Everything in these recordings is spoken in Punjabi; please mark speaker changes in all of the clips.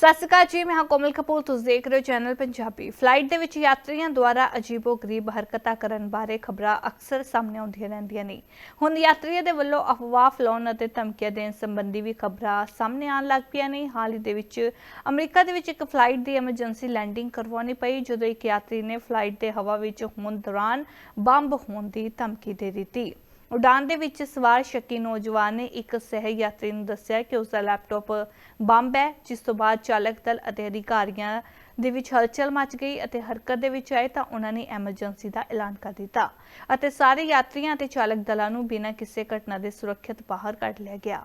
Speaker 1: ਸਤਿ ਸ਼੍ਰੀ ਅਕਾਲ ਜੀ, ਮੈਂ ਹਾਂ ਕੋਮਲ ਕਪੂਰ। ਤੁਸੀਂ ਦੇਖ ਰਹੇ ਹੋ ਚੈਨਲ ਪੰਜਾਬੀ। ਫਲਾਈਟ ਦੇ ਵਿੱਚ ਯਾਤਰੀਆਂ ਦੁਆਰਾ ਅਜੀਬੋ-ਗਰੀਬ ਹਰਕਤਾਂ ਕਰਨ ਬਾਰੇ ਖਬਰਾਂ ਅਕਸਰ ਸਾਹਮਣੇ ਆਉਂਦੀਆਂ ਰਹਿੰਦੀਆਂ ਨੇ। ਹੁਣ ਯਾਤਰੀਆਂ ਦੇ ਵੱਲੋਂ ਅਫਵਾਹ ਫੈਲਾਉਣ ਅਤੇ ਧਮਕੀਆਂ ਦੇਣ ਸੰਬੰਧੀ ਵੀ ਖਬਰਾਂ ਸਾਹਮਣੇ ਆਉਣ ਲੱਗ ਪਈਆਂ ਨੇ। ਹਾਲ ਹੀ ਦੇ ਵਿੱਚ ਅਮਰੀਕਾ ਦੇ ਵਿੱਚ ਇੱਕ ਫਲਾਈਟ ਦੀ ਐਮਰਜੈਂਸੀ ਲੈਂਡਿੰਗ ਕਰਵਾਉਣੀ ਪਈ, ਜਦੋਂ ਇੱਕ ਯਾਤਰੀ ਨੇ ਫਲਾਈਟ ਦੇ ਹਵਾ ਵਿੱਚ ਹੋਣ ਦੌਰਾਨ ਬੰਬ ਹੋਣ ਦੀ ਧਮਕੀ ਦੇ ਦਿੱਤੀ। ਉਡਾਨ ਦੇ ਵਿੱਚ ਸਵਾਰ ਸ਼ੱਕੀ ਨੌਜਵਾਨ ਨੇ ਇੱਕ ਸਹਿ ਯਾਤਰੀ ਨੂੰ ਦੱਸਿਆ ਕਿ ਉਸ ਦਾ ਲੈਪਟਾਪ ਬੰਬ ਹੈ, ਜਿਸ ਤੋਂ ਬਾਅਦ ਚਾਲਕ ਦਲ ਅਤੇ ਅਧਿਕਾਰੀਆਂ ਦੇ ਵਿੱਚ ਹਲਚਲ ਮਚ ਗਈ ਅਤੇ ਹਰਕਤ ਦੇ ਵਿੱਚ ਆਏ ਤਾਂ ਉਹਨਾਂ ਨੇ ਐਮਰਜੈਂਸੀ ਦਾ ਐਲਾਨ ਕਰ ਦਿੱਤਾ ਅਤੇ ਸਾਰੇ ਯਾਤਰੀਆਂ ਅਤੇ ਚਾਲਕ ਦਲਾਂ ਨੂੰ ਬਿਨਾਂ ਕਿਸੇ ਘਟਨਾ ਦੇ ਸੁਰੱਖਿਅਤ ਬਾਹਰ ਕੱਢ ਲਿਆ ਗਿਆ।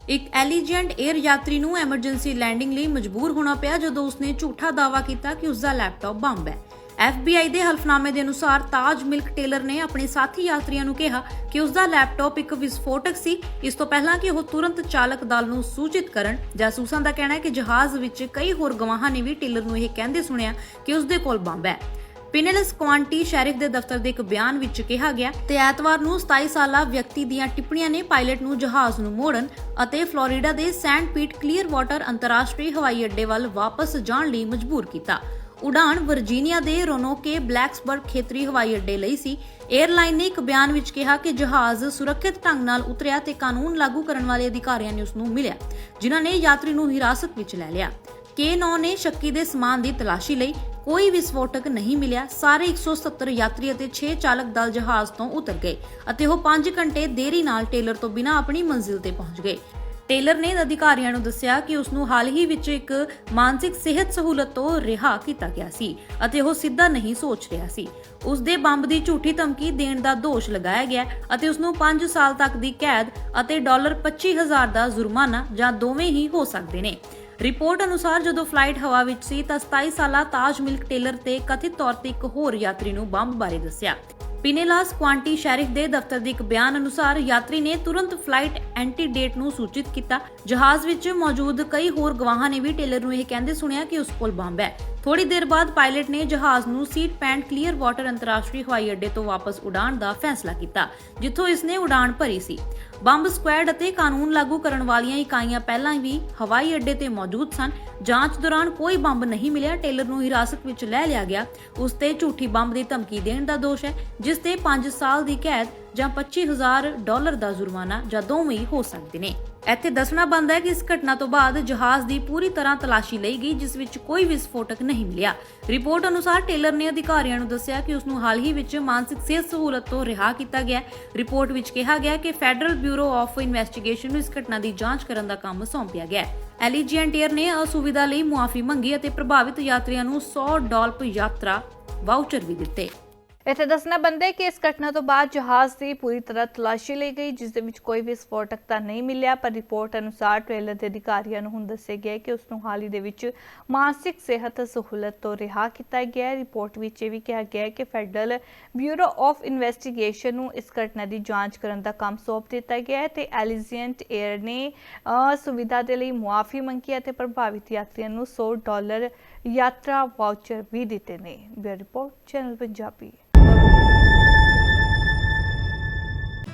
Speaker 2: ਇੱਕ ਐਲੀਜੈਂਟ 에ਅਰ ਯਾਤਰੀ ਨੂੰ ਐਮਰਜੈਂਸੀ ਲੈਂਡਿੰਗ ਲਈ ਮਜਬੂਰ ਹੋਣਾ ਪਿਆ ਜਦੋਂ ਉਸਨੇ ਝੂਠਾ ਦਾਅਵਾ ਕੀਤਾ ਕਿ ਉਸਦਾ ਲੈਪਟਾਪ ਬੰਬ ਹੈ। FBI ਦੇ ਹਲਫਨਾਮੇ ਦੇ ਅਨੁਸਾਰ ਤਾਜ ਮਿਲਕ ਟੇਲਰ ਨੇ ਆਪਣੇ ਸਾਥੀ ਯਾਤਰੀਆਂ ਨੂੰ ਕਿਹਾ ਕਿ ਉਸਦਾ ਲੈਪਟਾਪ ਇੱਕ ਵਿਸਫੋਟਕ ਸੀ। ਇਸ ਤੋਂ ਪਹਿਲਾਂ ਕਿ ਉਹ ਤੁਰੰਤ ਚਾਲਕ ਦਲ ਨੂੰ ਸੂਚਿਤ ਕਰਨ। ਜਾਸੂਸਾਂ ਦਾ ਕਹਿਣਾ ਹੈ ਕਿ ਜਹਾਜ਼ ਵਿੱਚ ਕਈ ਹੋਰ ਗਵਾਹਾਂ ਨੇ ਵੀ ਟੇਲਰ ਨੂੰ ਇਹ ਕਹਿੰਦੇ ਸੁਣਿਆ ਕਿ ਉਸਦੇ ਕੋਲ ਬੰਬ ਹੈ। ਪਿਨੇਲਸ ਕੁਆਂਟੀ ਸ਼ੈਰਿਫ ਦੇ ਦਫ਼ਤਰ ਦੇ ਇੱਕ ਬਿਆਨ ਵਿੱਚ ਕਿਹਾ ਗਿਆ, ਤੇ ਐਤਵਾਰ ਨੂੰ 27 ਸਾਲਾ ਵਿਅਕਤੀ ਦੀਆਂ ਟਿੱਪਣੀਆਂ ਨੇ ਪਾਇਲਟ ਨੂੰ ਜਹਾਜ਼ ਨੂੰ ਮੋੜਨ ਅਤੇ ਫਲੋਰੀਡਾ ਦੇ ਸੈਂਡ ਪੀਟ ਕਲੀਅਰ ਵਾਟਰ ਅੰਤਰਰਾਸ਼ਟਰੀ ਹਵਾਈ ਅੱਡੇ ਵੱਲ ਵਾਪਸ ਜਾਣ ਲਈ ਮਜਬੂਰ ਕੀਤਾ। ਉਡਾਨ ਵਰਜੀਨੀਆ ਦੇ ਰੋਨੋਕੇ ਬਲੈਕਸਬਰਗ ਖੇਤਰੀ ਹਵਾਈ ਅੱਡੇ ਲਈ ਸੀ। 에ਅਰਲਾਈਨ ਨੇ ਇੱਕ ਬਿਆਨ ਵਿੱਚ ਕਿਹਾ ਕਿ ਜਹਾਜ਼ ਸੁਰੱਖਿਅਤ ਢੰਗ ਨਾਲ ਉਤਰਿਆ ਤੇ ਕਾਨੂੰਨ ਲਾਗੂ ਕਰਨ ਵਾਲੇ ਅਧਿਕਾਰੀਆਂ ਨੇ ਉਸ ਨੂੰ ਮਿਲਿਆ, ਜਿਨ੍ਹਾਂ ਨੇ ਯਾਤਰੀ ਨੂੰ ਹਿਰਾਸਤ ਵਿੱਚ ਲੈ ਲਿਆ। K9 ਨੇ ਸ਼ੱਕੀ ਦੇ ਸਮਾਨ ਦੀ ਤਲਾਸ਼ੀ ਲਈ ਕੋਈ ਵਿਸਫੋਟਕ ਨਹੀਂ ਮਿਲਿਆ। ਸਾਰੇ 170 ਯਾਤਰੀ ਅਤੇ 6 ਚਾਲਕ ਦਲ ਜਹਾਜ਼ ਤੋਂ ਉਤਰ ਗਏ ਅਤੇ ਉਹ 5 ਘੰਟੇ ਦੇਰੀ ਨਾਲ ਟੇਲਰ ਤੋਂ ਬਿਨਾਂ ਆਪਣੀ ਮੰਜ਼ਿਲ ਤੇ ਪਹੁੰਚ ਗਏ। ਟੇਲਰ ਨੇ ਅਧਿਕਾਰੀਆਂ ਨੂੰ ਦੱਸਿਆ ਕਿ ਉਸ ਨੂੰ ਹਾਲ ਹੀ ਵਿੱਚ ਇੱਕ ਮਾਨਸਿਕ ਸਿਹਤ ਸਹੂਲਤ ਤੋਂ ਰਿਹਾ ਕੀਤਾ ਗਿਆ ਸੀ ਅਤੇ ਉਹ ਸਿੱਧਾ ਨਹੀਂ ਸੋਚ ਰਿਹਾ ਸੀ। ਉਸ ਦੇ ਬੰਬ ਦੀ ਝੂਠੀ ਧਮਕੀ ਦੇਣ ਦਾ ਦੋਸ਼ ਲਗਾਇਆ ਗਿਆ ਅਤੇ ਉਸ ਨੂੰ 5 ਸਾਲ ਤੱਕ ਦੀ ਕੈਦ ਅਤੇ ਡਾਲਰ 25000 ਦਾ ਜੁਰਮਾਨਾ ਜਾਂ ਦੋਵੇਂ ਹੀ ਹੋ ਸਕਦੇ ਨੇ। ਰਿਪੋਰਟ ਅਨੁਸਾਰ ਜਦੋਂ ਫਲਾਈਟ ਹਵਾ ਵਿੱਚ ਸੀ ਤਾਂ 27 ਸਾਲਾ ਤਾਜ ਮਿਲਕ ਟੇਲਰ ਤੇ ਕਥਿਤ ਤੌਰ ਤੇ ਇੱਕ ਹੋਰ ਯਾਤਰੀ ਨੂੰ ਬੰਬ ਬਾਰੇ ਦੱਸਿਆ। ਪਿਨੇਲਾਸ ਕੁਆਂਟੀ ਸ਼ੈਰਿਫ ਦੇ ਦਫ਼ਤਰ ਦੇ ਇੱਕ ਬਿਆਨ ਅਨੁਸਾਰ ਯਾਤਰੀ ਨੇ ਤੁਰੰਤ ਫਲਾਈਟ ਐਂਟੀ ਡੇਟ ਨੂੰ ਸੂਚਿਤ ਕੀਤਾ। ਜਹਾਜ਼ ਵਿੱਚ ਮੌਜੂਦ ਕਈ ਹੋਰ ਗਵਾਹਾਂ ਨੇ ਵੀ ਟੇਲਰ ਨੂੰ ਇਹ ਕਹਿੰਦੇ ਸੁਣਿਆ ਕਿ ਉਸ ਕੋਲ ਬੰਬ ਹੈ। ਥੋੜੀ ਦੇਰ ਬਾਅਦ ਪਾਇਲਟ ਨੇ ਜਹਾਜ਼ ਨੂੰ ਸੀਟ ਪੈਂਟ ਕਲੀਅਰ ਵਾਟਰ ਅੰਤਰਰਾਸ਼ਟਰੀ ਹਵਾਈ ਅੱਡੇ ਤੋਂ ਵਾਪਸ ਉਡਾਣ ਦਾ ਫੈਸਲਾ ਕੀਤਾ, ਜਿੱਥੋਂ ਇਸਨੇ ਉਡਾਣ ਭਰੀ ਸੀ। ਬੰਬ ਸਕੁਐਡ ਅਤੇ ਕਾਨੂੰਨ ਲਾਗੂ ਕਰਨ ਵਾਲੀਆਂ ਇਕਾਈਆਂ ਪਹਿਲਾਂ ਵੀ ਹਵਾਈ ਅੱਡੇ ਤੇ ਮੌਜੂਦ ਸਨ। ਜਾਂਚ ਦੌਰਾਨ ਕੋਈ ਬੰਬ ਨਹੀਂ ਮਿਲਿਆ, ਟੇਲਰ ਨੂੰ ਹਿਰਾਸਤ ਵਿੱਚ ਲੈ ਲਿਆ ਗਿਆ। ਉਸ ਤੇ ਝੂਠੀ ਬੰਬ ਦੀ ਧਮਕੀ ਦੇਣ ਦਾ ਦੋਸ਼ ਹੈ, ਜਿਸ ਤੇ 5 ਸਾਲ ਦੀ ਕੈਦ ਜਾਂ 25000 ਡਾਲਰ ਦਾ ਜੁਰਮਾਨਾ ਜਾਂ ਦੋਵੇਂ ਹੋ ਸਕਦੇ ਨੇ। ਇੱਥੇ ਦੱਸਣਾ ਬੰਦ ਹੈ ਕਿ ਇਸ ਘਟਨਾ ਤੋਂ ਬਾਅਦ ਜਹਾਜ਼ ਦੀ ਪੂਰੀ ਤਰ੍ਹਾਂ ਤਲਾਸ਼ੀ ਲਈ ਗਈ, ਜਿਸ ਵਿੱਚ ਕੋਈ ਵਿਸਫੋਟਕ ਨਹੀਂ ਮਿਲਿਆ। ਰਿਪੋਰਟ ਅਨੁਸਾਰ ਟੇਲਰ ਨੇ ਅਧਿਕਾਰੀਆਂ ਨੂੰ ਦੱਸਿਆ ਕਿ ਉਸ ਨੂੰ ਹਾਲ ਹੀ ਵਿੱਚ ਮਾਨਸਿਕ ਸਿਹਤ ਸਹੂਲਤ ਤੋਂ ਰਿਹਾ ਕੀਤਾ ਗਿਆ ਰਿਪੋਰਟ ਵਿੱਚ ਕਿਹਾ ਗਿਆ ਕਿ ਫੈਡਰਲ ਬਿਊਰੋ ਆਫ ਇਨਵੈਸਟੀਗੇਸ਼ਨ ਨੂੰ ਇਸ ਘਟਨਾ ਦੀ ਜਾਂਚ ਕਰਨ ਦਾ ਕੰਮ ਸੌਂਪਿਆ ਗਿਆ ਹੈ। ਐਲੀਜੀਐਂਟ ਨੇ ਅਸੁਵਿਧਾ ਲਈ ਮੁਆਫੀ ਮੰਗੀ ਅਤੇ ਪ੍ਰਭਾਵਿਤ ਯਾਤਰੀਆਂ ਨੂੰ 100 ਡਾਲਰ ਯਾਤਰਾ ਵਾਊਚਰ ਵੀ ਦਿੱਤੇ।
Speaker 1: ਇੱਥੇ ਦੱਸਣਾ ਬੰਦਾ ਕਿ ਇਸ ਘਟਨਾ ਤੋਂ ਬਾਅਦ ਜਹਾਜ਼ ਦੀ ਪੂਰੀ ਤਰ੍ਹਾਂ ਤਲਾਸ਼ੀ ਲਈ ਗਈ, ਜਿਸ ਦੇ ਵਿੱਚ ਕੋਈ ਵੀ ਵਿਸਫੋਟਕ ਤਾਂ ਨਹੀਂ ਮਿਲਿਆ, ਪਰ ਰਿਪੋਰਟ ਅਨੁਸਾਰ ਟ੍ਰੇਲਰ ਦੇ ਅਧਿਕਾਰੀਆਂ ਨੂੰ ਹੁਣ ਦੱਸਿਆ ਗਿਆ ਕਿ ਉਸ ਨੂੰ ਹਾਲ ਹੀ ਦੇ ਵਿੱਚ ਮਾਨਸਿਕ ਸਿਹਤ ਸਹੂਲਤ ਤੋਂ ਰਿਹਾ ਕੀਤਾ ਗਿਆ ਹੈ। ਰਿਪੋਰਟ ਵਿੱਚ ਇਹ ਵੀ ਕਿਹਾ ਗਿਆ ਹੈ ਕਿ ਫੈਡਰਲ ਬਿਊਰੋ ਆਫ ਇਨਵੈਸਟੀਗੇਸ਼ਨ ਨੂੰ ਇਸ ਘਟਨਾ ਦੀ ਜਾਂਚ ਕਰਨ ਦਾ ਕੰਮ ਸੌਂਪ ਦਿੱਤਾ ਗਿਆ ਹੈ ਤੇ ਐਲੀਜੈਂਟ 에ਅਰ ਨੇ ਸੁਵਿਧਾ ਦੇ ਲਈ ਮੁਆਫੀ ਮੰਗੀ ਅਤੇ ਪ੍ਰਭਾਵਿਤ ਯਾਤਰੀਆਂ ਨੂੰ 100 ਡਾਲਰ ਯਾਤਰਾ ਵਾਊਚਰ ਵੀ ਦਿੱਤੇ ਨੇ। Bureau report, channel Punjabi.